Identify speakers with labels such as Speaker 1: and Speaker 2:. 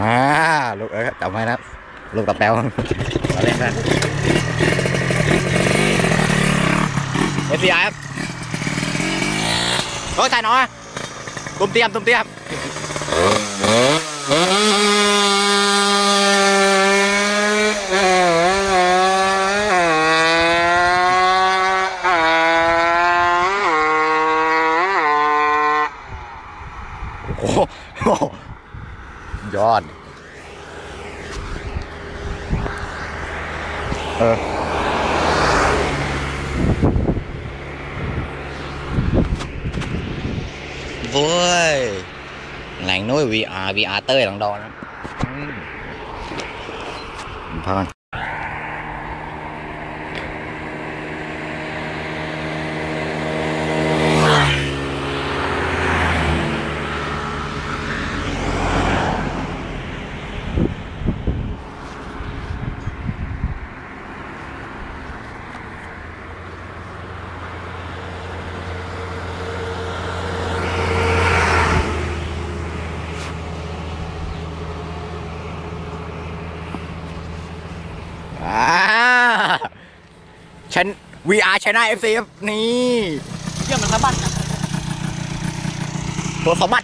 Speaker 1: อ่าลูกเอ้ยจำไว้นะลูกตะแปวมาเล่นกันเอฟซีไอครับโอ้ยใส่หน่อยตุ้มเตรียมตุ้มเตรียมโอ้โห ยอดเออโว้ยแหล่งนู้น VR VR เต้ยหลังดอนนะอืมพักก่อนอ่า ฉัน VR ชนะ FC ครับนี่
Speaker 2: เชื่อมันสะบัด
Speaker 1: ตัวสมบัติ